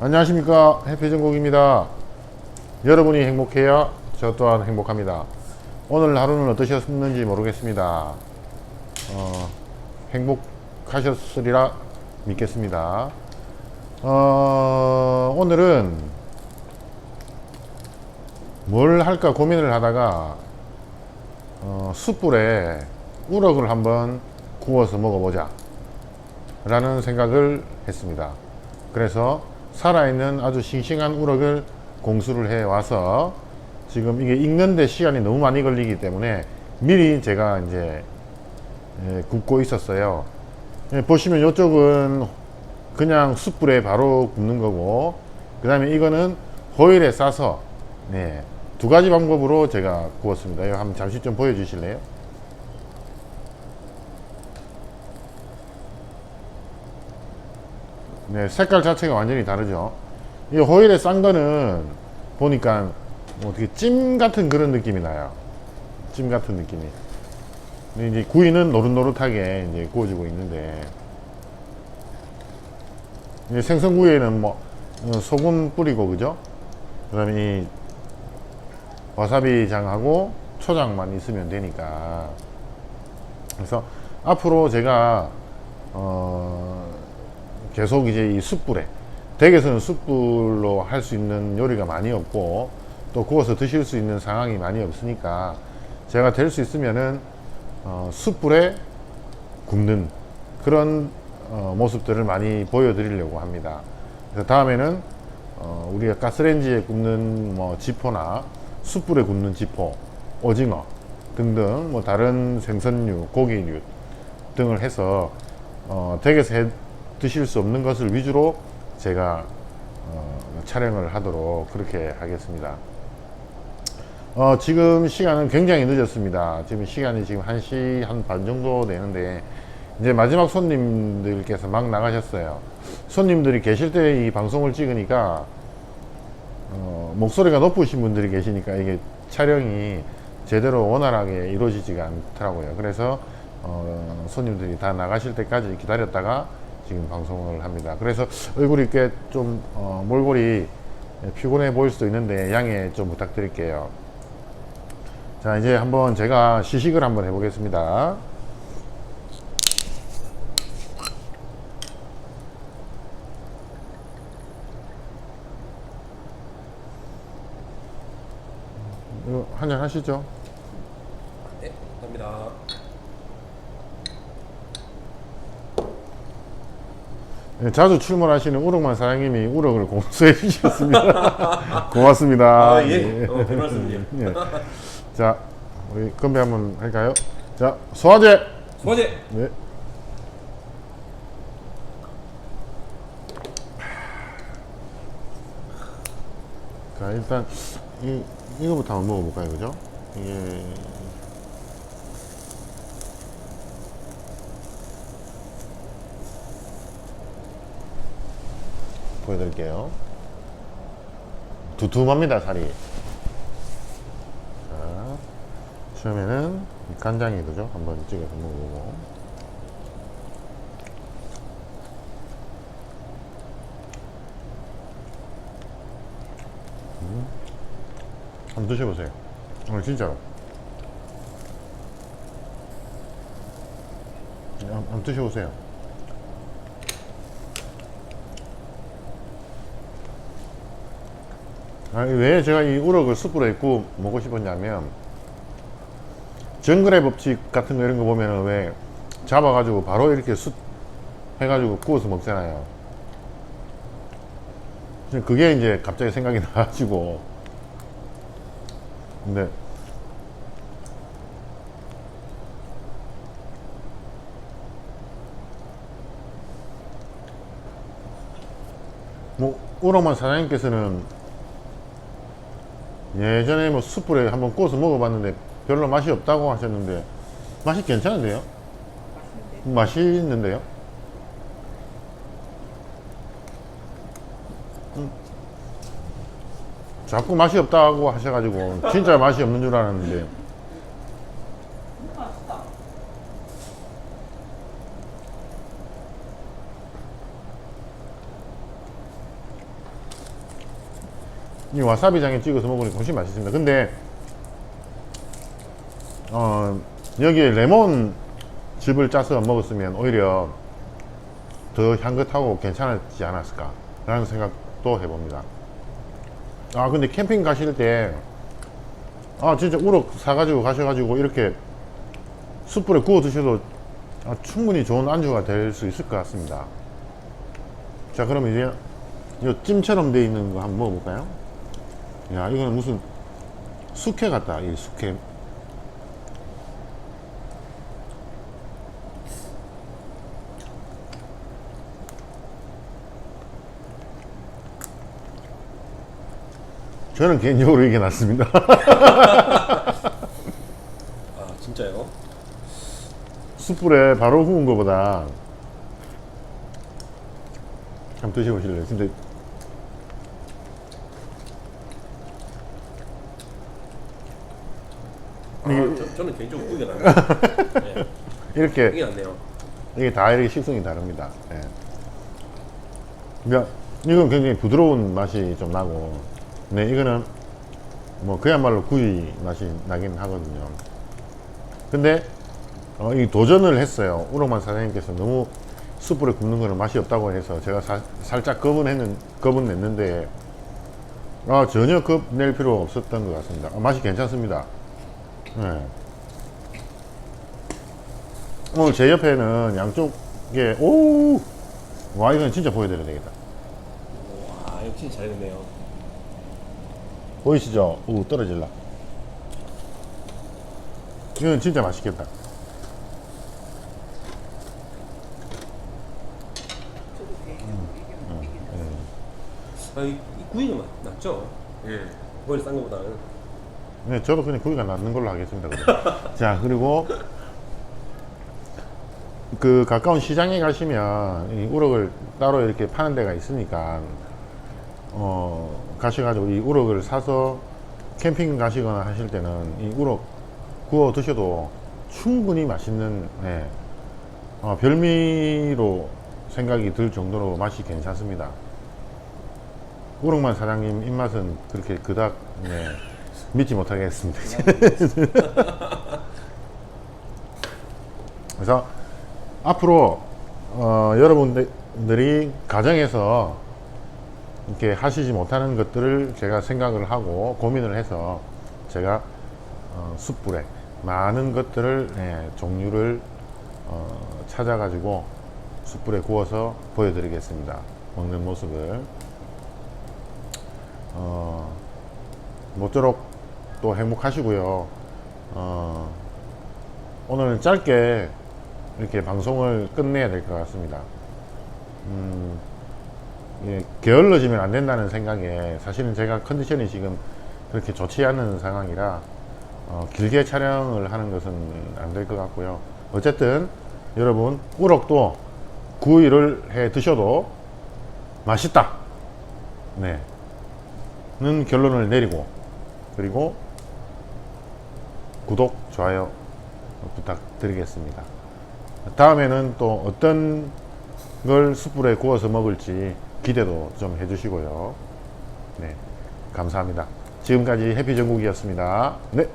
안녕하십니까. 해피전곡입니다. 여러분이 행복해야 저 또한 행복합니다. 오늘 하루는 어떠셨는지 모르겠습니다. 어, 행복하셨으리라 믿겠습니다. 어, 오늘은 뭘 할까 고민을 하다가 어, 숯불에 우럭을 한번 구워서 먹어보자 라는 생각을 했습니다. 그래서 살아있는 아주 싱싱한 우럭을 공수를 해 와서 지금 이게 익는데 시간이 너무 많이 걸리기 때문에 미리 제가 이제 예, 굽고 있었어요. 예, 보시면 이쪽은 그냥 숯불에 바로 굽는 거고 그 다음에 이거는 호일에 싸서 네, 두 가지 방법으로 제가 구웠습니다. 한번 잠시 좀 보여주실래요? 네, 색깔 자체가 완전히 다르죠. 이 호일에 싼 거는 보니까 뭐 어떻게 찜 같은 그런 느낌이 나요. 찜 같은 느낌이. 근데 이제 구이는 노릇노릇하게 이제 구워지고 있는데 이제 생선구이에는 뭐 어, 소금 뿌리고 그죠? 그다음에 이 와사비 장하고 초장만 있으면 되니까 그래서 앞으로 제가 어 계속 이제 이 숯불에 댁에서는 숯불로 할 수 있는 요리가 많이 없고 또 구워서 드실 수 있는 상황이 많이 없으니까 제가 될 수 있으면은 어, 숯불에 굽는 그런 어, 모습들을 많이 보여드리려고 합니다. 그래서 다음에는 어, 우리가 가스레인지에 굽는 뭐 지포나 숯불에 굽는 지포, 오징어 등등 뭐 다른 생선류, 고기류 등을 해서 어, 댁에서 해 드실 수 없는 것을 위주로 제가 어, 촬영을 하도록 그렇게 하겠습니다. 어, 지금 시간은 굉장히 늦었습니다. 지금 시간이 지금 1시 한 반 정도 되는데, 이제 마지막 손님들께서 막 나가셨어요. 손님들이 계실 때 이 방송을 찍으니까, 어, 목소리가 높으신 분들이 계시니까 이게 촬영이 제대로 원활하게 이루어지지가 않더라고요. 그래서, 어, 손님들이 다 나가실 때까지 기다렸다가 지금 방송을 합니다. 그래서 얼굴이 꽤 좀, 어, 몰골이 피곤해 보일 수도 있는데 양해 좀 부탁드릴게요. 자 이제 한번 제가 시식을 한번 해보겠습니다 이거 한잔 하시죠 네, 감사합니다. 네, 자주 출몰하시는 우럭만 사장님이 우럭을 공수해 주셨습니다 고맙습니다 아, 예. 어, 별 말씀이요. 예. 자 우리 건배 한번 할까요 자 소화제 소화제! 네. 자 일단 이 이거부터 한번 먹어볼까요, 그죠? 이게 보여드릴게요. 두툼합니다 살이. 자 처음에는 이 간장이 그죠? 한번 찍어서 먹어보고. 음. 한번 드셔보세요. 오늘 진짜로. 네, 한번 한번 드셔보세요. 아니, 왜 제가 이 우럭을 숯불에 입고 먹고 싶었냐면 정글의 법칙 같은 거 이런 거 보면은 왜 잡아가지고 바로 이렇게 숯 해가지고 구워서 먹잖아요. 그게 이제 갑자기 생각이 나가지고 근데 뭐 우럭만 사장님께서는 예전에 뭐 숯불에 한번 구워서 먹어봤는데 별로 맛이 없다고 하셨는데 맛이 괜찮은데요? 맛있는데요? 음. 자꾸 맛이 없다고 하셔가지고 진짜 맛이 없는 줄 알았는데 이 와사비장에 찍어서 먹으니까 훨씬 맛있습니다. 근데 어, 여기에 레몬 즙을 짜서 먹었으면 오히려 더 향긋하고 괜찮았지 않았을까 라는 생각도 해봅니다. 아 근데 캠핑 가실 때 아 진짜 우럭 사가지고 가셔가지고 이렇게 숯불에 구워 드셔도 아, 충분히 좋은 안주가 될 수 있을 것 같습니다. 자 그럼 이제 이 찜처럼 돼 있는 거 한번 먹어볼까요? 야 이거는 무슨 숙회 같다 이 숙회 저는 개인적으로 이게 낫습니다 아 진짜요? 숯불에 바로 구운 거보다 한번 드셔보실래요? 근데 아, 이게- 저, 저는 개인적으로 구이가 나요. 네, 이렇게 구이가 낫네요. 이게 다 이렇게 식성이 다릅니다. 예. 그러니까 이건 굉장히 부드러운 맛이 좀 나고, 네 이거는 뭐 그야말로 구이 맛이 나긴 하거든요. 근데 어, 이 도전을 했어요. 우렁만 사장님께서 너무 숯불에 굽는 거는 맛이 없다고 해서 제가 사- 살짝 겁은 했는 겁은 냈는데 아, 전혀 겁낼 필요 없었던 것 같습니다. 아, 맛이 괜찮습니다. 네. 오늘 제 옆에는 양쪽에 오! 와 이건 진짜 보여드려야 되겠다. 와 이거 진짜 잘 됐네요. 보이시죠? 오 떨어질라. 이건 진짜 맛있겠다. 아, 이, 이 구이가 낫, 낫죠? 예. 이번에 싼 거보다는. 네, 저도 그냥 구이가 낫는 걸로 하겠습니다. 자, 그리고 그 가까운 시장에 가시면 이 우럭을 따로 이렇게 파는 데가 있으니까 어, 가셔가지고 이 우럭을 사서 캠핑 가시거나 하실 때는 이 우럭 구워 드셔도 충분히 맛있는 네, 어, 별미로 생각이 들 정도로 맛이 괜찮습니다. 우럭만 사장님 입맛은 그렇게 그닥 네, 믿지 못하겠습니다. 그래서 앞으로 어, 여러분들이 가정에서 이렇게 하시지 못하는 것들을 제가 생각을 하고 고민을 해서 제가 어, 숯불에 많은 것들을 예, 종류를 어, 찾아가지고 숯불에 구워서 보여드리겠습니다. 먹는 모습을 어, 모쪼록 또 행복하시고요. 어, 오늘 짧게 이렇게 방송을 끝내야 될 것 같습니다. 음, 예, 게을러지면 안 된다는 생각에 사실은 제가 컨디션이 지금 그렇게 좋지 않은 상황이라 어, 길게 촬영을 하는 것은 안 될 것 같고요. 어쨌든 여러분 우럭도 구이를 해 드셔도 맛있다. 네. 는 결론을 내리고 그리고 구독, 좋아요 부탁드리겠습니다. 다음에는 또 어떤 걸 숯불에 구워서 먹을지 기대도 좀 해주시고요. 네, 감사합니다. 지금까지 해피전국이었습니다. 네.